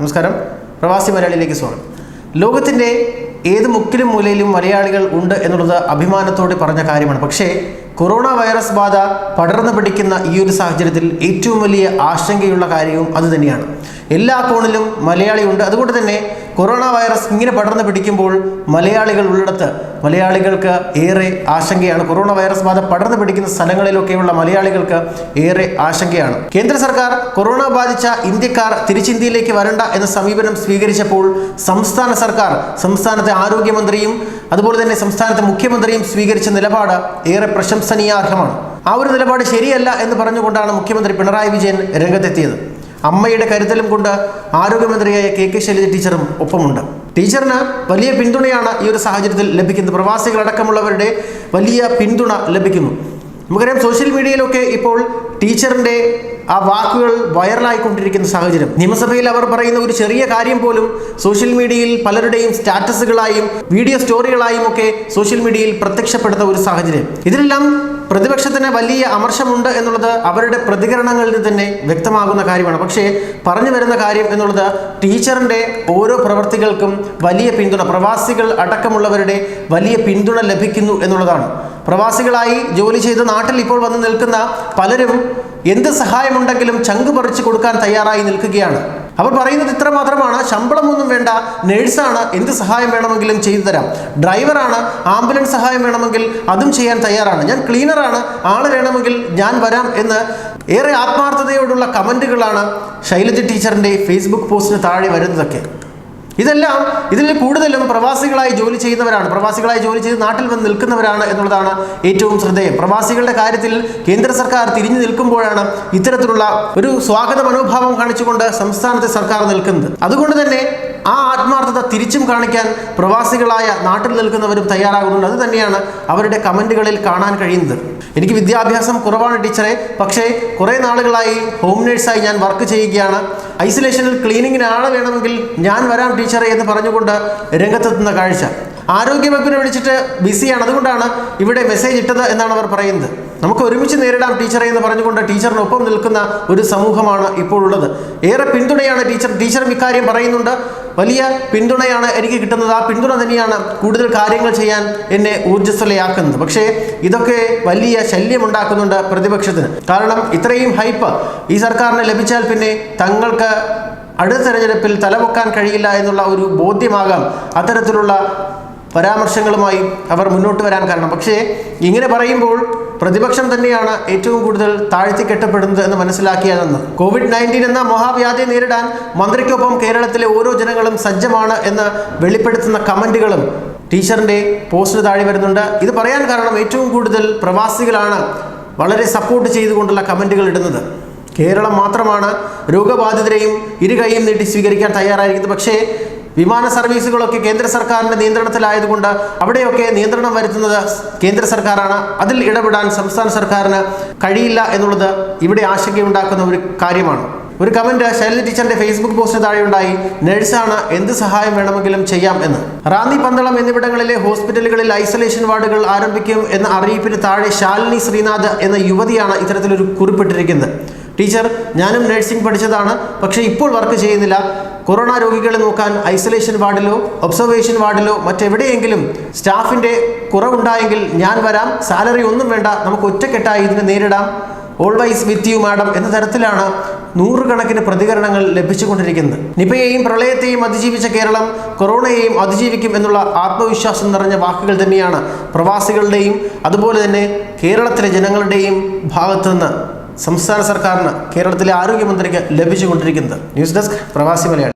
നമസ്കാരം. പ്രവാസി മലയാളിയിലേക്ക് സ്വാഗതം. ലോകത്തിന്റെ ഏത് മുക്കിലും മൂലയിലും മലയാളികൾ ഉണ്ട് എന്നുള്ളത് അഭിമാനത്തോടെ പറഞ്ഞ കാര്യമാണ്. പക്ഷേ കൊറോണ വൈറസ് ബാധ പടർന്നു പിടിക്കുന്ന ഈ ഒരു സാഹചര്യത്തിൽ ഏറ്റവും വലിയ ആശങ്കയുള്ള കാര്യവും അതുതന്നെയാണ് എല്ലാ കോണിലും മലയാളി ഉണ്ട്. അതുകൊണ്ട് തന്നെ കൊറോണ വൈറസ് ഇങ്ങനെ പടർന്നു പിടിക്കുമ്പോൾ മലയാളികൾ ഉള്ളിടത്ത് മലയാളികൾക്ക് ഏറെ ആശങ്കയാണ്. കൊറോണ വൈറസ് ബാധ പടർന്നു പിടിക്കുന്ന സ്ഥലങ്ങളിലൊക്കെയുള്ള മലയാളികൾക്ക് ഏറെ ആശങ്കയാണ്. കേന്ദ്ര സർക്കാർ കൊറോണ ബാധിച്ച ഇന്ത്യക്കാർ തിരിച്ചിന്ത്യയിലേക്ക് വരണ്ട എന്ന സമീപനം സ്വീകരിച്ചപ്പോൾ സംസ്ഥാന സർക്കാർ സംസ്ഥാനത്തെ ആരോഗ്യമന്ത്രിയും അതുപോലെ തന്നെ സംസ്ഥാനത്തെ മുഖ്യമന്ത്രിയും സ്വീകരിച്ച നിലപാട് ഏറെ പ്രശംസനീയാർഹമാണ്. ആ ഒരു നിലപാട് ശരിയല്ല എന്ന് പറഞ്ഞുകൊണ്ടാണ് മുഖ്യമന്ത്രി പിണറായി വിജയൻ രംഗത്തെത്തിയത്. അമ്മയുടെ കരുതലും കൊണ്ട് ആരോഗ്യമന്ത്രിയായ കെ കെ ശൈലജ ടീച്ചറും ഒപ്പമുണ്ട്. ടീച്ചറിന് വലിയ പിന്തുണയാണ് ഈ ഒരു സാഹചര്യത്തിൽ ലഭിക്കുന്നത്. പ്രവാസികളടക്കമുള്ളവരുടെ വലിയ പിന്തുണ ലഭിക്കുന്നു. നമുക്കറിയാം സോഷ്യൽ മീഡിയയിലൊക്കെ ഇപ്പോൾ ടീച്ചറിന്റെ ആ വാക്കുകൾ വൈറലായിക്കൊണ്ടിരിക്കുന്ന സാഹചര്യം. നിയമസഭയിൽ അവർ പറയുന്ന ഒരു ചെറിയ കാര്യം പോലും സോഷ്യൽ മീഡിയയിൽ പലരുടെയും സ്റ്റാറ്റസുകളായും വീഡിയോ സ്റ്റോറികളായും ഒക്കെ സോഷ്യൽ മീഡിയയിൽ പ്രത്യക്ഷപ്പെടുന്ന ഒരു സാഹചര്യം. ഇതിലെല്ലാം പ്രതിപക്ഷത്തിന് വലിയ അമർഷമുണ്ട് എന്നുള്ളത് അവരുടെ പ്രതികരണങ്ങളിൽ തന്നെ വ്യക്തമാകുന്ന കാര്യമാണ്. പക്ഷേ പറഞ്ഞു വരുന്ന കാര്യം എന്നുള്ളത് ടീച്ചറിന്റെ ഓരോ പ്രവർത്തികൾക്കും വലിയ പിന്തുണ പ്രവാസികൾ അടക്കമുള്ളവരുടെ വലിയ പിന്തുണ ലഭിക്കുന്നു എന്നുള്ളതാണ്. പ്രവാസികളായി ജോലി ചെയ്ത് നാട്ടിൽ ഇപ്പോൾ വന്ന് നിൽക്കുന്ന പലരും എന്ത് സഹായമുണ്ടെങ്കിലും ചങ്ക് പറിച്ചു കൊടുക്കാൻ തയ്യാറായി നിൽക്കുകയാണ്. അവർ പറയുന്നത് ഇത്ര മാത്രമാണ് ശമ്പളമൊന്നും വേണ്ട നേഴ്സാണ് എന്ത് സഹായം വേണമെങ്കിലും ചെയ്തു തരാം. ഡ്രൈവറാണ് ആംബുലൻസ് സഹായം വേണമെങ്കിൽ അതും ചെയ്യാൻ തയ്യാറാണ്. ഞാൻ ക്ലീനറാണ് ആൾ വേണമെങ്കിൽ ഞാൻ വരാം എന്ന് ഏറെ ആത്മാർത്ഥതയോടുള്ള കമന്റുകളാണ് ശൈലജ ടീച്ചറിന്റെ ഫേസ്ബുക്ക് പോസ്റ്റിന് താഴെ വരുന്നതൊക്കെ. ഇതെല്ലാം ഇതിൽ കൂടുതലും പ്രവാസികളായി ജോലി ചെയ്യുന്നവരാണ്. പ്രവാസികളായി ജോലി ചെയ്ത് നാട്ടിൽ വന്ന് നിൽക്കുന്നവരാണ് എന്നുള്ളതാണ് ഏറ്റവും ശ്രദ്ധേയം. പ്രവാസികളുടെ കാര്യത്തിൽ കേന്ദ്ര സർക്കാർ തിരിഞ്ഞു നിൽക്കുമ്പോഴാണ് ഇത്തരത്തിലുള്ള ഒരു സ്വാഗത മനോഭാവം കാണിച്ചുകൊണ്ട് സംസ്ഥാനത്തെ സർക്കാർ നിൽക്കുന്നത്. അതുകൊണ്ട് തന്നെ ആ ആത്മാർത്ഥത തിരിച്ചും കാണിക്കാൻ പ്രവാസികളായ നാട്ടിൽ നിൽക്കുന്നവരും തയ്യാറാകുന്നുണ്ട്. അത് തന്നെയാണ് അവരുടെ കമന്റുകളിൽ കാണാൻ കഴിയുന്നത്. എനിക്ക് വിദ്യാഭ്യാസം കുറവാണ് ടീച്ചറെ. പക്ഷേ കുറേ നാളുകളായി ഹോം നേഴ്സായി ഞാൻ വർക്ക് ചെയ്യുകയാണ്. ഐസൊലേഷനിൽ ക്ലീനിങ്ങിന് ആളെ വേണമെങ്കിൽ ഞാൻ വരാം ടീച്ചറെ എന്ന് പറഞ്ഞുകൊണ്ട് രംഗത്തെത്തുന്ന കാഴ്ച. ആരോഗ്യവകുപ്പിനെ വിളിച്ചിട്ട് ബിസിയാണ്. അതുകൊണ്ടാണ് ഇവിടെ മെസ്സേജ് ഇട്ടത് എന്നാണ് അവർ പറയുന്നത്. നമുക്ക് ഒരുമിച്ച് നേരിടാം ടീച്ചറെ എന്ന് പറഞ്ഞുകൊണ്ട് ടീച്ചറിനൊപ്പം നിൽക്കുന്ന ഒരു സമൂഹമാണ് ഇപ്പോൾ ഉള്ളത് ഏറെ പിന്തുണയാണ് ടീച്ചർ ടീച്ചറും ഇക്കാര്യം പറയുന്നുണ്ട്. വലിയ പിന്തുണയാണ് എനിക്ക് കിട്ടുന്നത്. ആ പിന്തുണ തന്നെയാണ് കൂടുതൽ കാര്യങ്ങൾ ചെയ്യാൻ എന്നെ ഊർജസ്വലയാക്കുന്നത്. പക്ഷേ ഇതൊക്കെ വലിയ ശല്യമുണ്ടാക്കുന്നുണ്ട് പ്രതിപക്ഷത്തിന്. കാരണം ഇത്രയും ഹൈപ്പ് ഈ സർക്കാരിന് ലഭിച്ചാൽ പിന്നെ തങ്ങൾക്ക് അടുത്ത തെരഞ്ഞെടുപ്പിൽ തലപൊക്കാൻ കഴിയില്ല എന്നുള്ള ഒരു ബോധ്യമാകാം. അത്തരത്തിലുള്ള പരാമർശങ്ങളുമായി അവർ മുന്നോട്ട് വരാൻ കാരണം. പക്ഷേ ഇങ്ങനെ പറയുമ്പോൾ പ്രതിപക്ഷം തന്നെയാണ് ഏറ്റവും കൂടുതൽ താഴ്ത്തി കെട്ടപ്പെടുന്നത് എന്ന് മനസ്സിലാക്കിയതെന്ന്. കോവിഡ് നയന്റീൻ എന്ന മഹാവ്യാധിയെ നേരിടാൻ മന്ത്രിക്കൊപ്പം കേരളത്തിലെ ഓരോ ജനങ്ങളും സജ്ജമാണ് എന്ന് വെളിപ്പെടുത്തുന്ന കമന്റുകളും ടീച്ചറിന്റെ പോസ്റ്റിന് താഴെ വരുന്നുണ്ട്. ഇത് പറയാൻ കാരണം ഏറ്റവും കൂടുതൽ പ്രവാസികളാണ് വളരെ സപ്പോർട്ട് ചെയ്തുകൊണ്ടുള്ള കമന്റുകൾ ഇടുന്നത്. കേരളം മാത്രമാണ് രോഗബാധിതരെയും ഇരു കൈയും നീട്ടി സ്വീകരിക്കാൻ തയ്യാറായിരിക്കുന്നത്. പക്ഷേ വിമാന സർവീസുകളൊക്കെ കേന്ദ്ര സർക്കാരിന്റെ നിയന്ത്രണത്തിലായതുകൊണ്ട് അവിടെയൊക്കെ നിയന്ത്രണം വരുത്തുന്നത് കേന്ദ്ര സർക്കാരാണ്. അതിൽ ഇടപെടാൻ സംസ്ഥാന സർക്കാരിന് കഴിയില്ല എന്നുള്ളത് ഇവിടെ ആശങ്കയുണ്ടാക്കുന്ന ഒരു കാര്യമാണ്. ഒരു കമന്റ് ശൈലജ ടീച്ചറിന്റെ ഫേസ്ബുക്ക് പോസ്റ്റിന് താഴെ ഉണ്ടായി നഴ്സാണ് എന്ത് സഹായം വേണമെങ്കിലും ചെയ്യാം എന്ന്. റാന്നി പന്തളം എന്നിവിടങ്ങളിലെ ഹോസ്പിറ്റലുകളിൽ ഐസൊലേഷൻ വാർഡുകൾ ആരംഭിക്കും എന്ന അറിയിപ്പിന് താഴെ ശാലിനി ശ്രീനാഥ് എന്ന യുവതിയാണ് ഇത്തരത്തിലൊരു കുറിപ്പിട്ടിരിക്കുന്നത്. ടീച്ചർ ഞാനും നഴ്സിംഗ് പഠിച്ചതാണ് പക്ഷേ ഇപ്പോൾ വർക്ക് ചെയ്യുന്നില്ല. കൊറോണ രോഗികളെ നോക്കാൻ ഐസൊലേഷൻ വാർഡിലോ ഒബ്സർവേഷൻ വാർഡിലോ മറ്റെവിടെയെങ്കിലും സ്റ്റാഫിന്റെ കുറവുണ്ടായെങ്കിൽ ഞാൻ വരാം. സാലറി ഒന്നും വേണ്ട നമുക്ക് ഒറ്റക്കെട്ടായി ഇതിനെ നേരിടാം. ഓൾവൈസ് വിത്ത് യു മാഡം എന്ന തരത്തിലാണ് നൂറുകണക്കിന് പ്രതികരണങ്ങൾ ലഭിച്ചുകൊണ്ടിരിക്കുന്നത്. നിപയെയും പ്രളയത്തെയും അതിജീവിച്ച കേരളം കൊറോണയെയും അതിജീവിക്കും എന്നുള്ള ആത്മവിശ്വാസം നിറഞ്ഞ വാക്കുകൾ തന്നെയാണ് പ്രവാസികളുടെയും അതുപോലെ തന്നെ കേരളത്തിലെ ജനങ്ങളുടെയും ഭാഗത്തുനിന്ന്. സംസ്ഥാന സർക്കാരിന് കേരളത്തിലെ ആരോഗ്യമന്ത്രിക്ക് ലഭിച്ചുകൊണ്ടിരിക്കുന്നത്. ന്യൂസ് ഡെസ്ക് പ്രവാസി മലയാളി.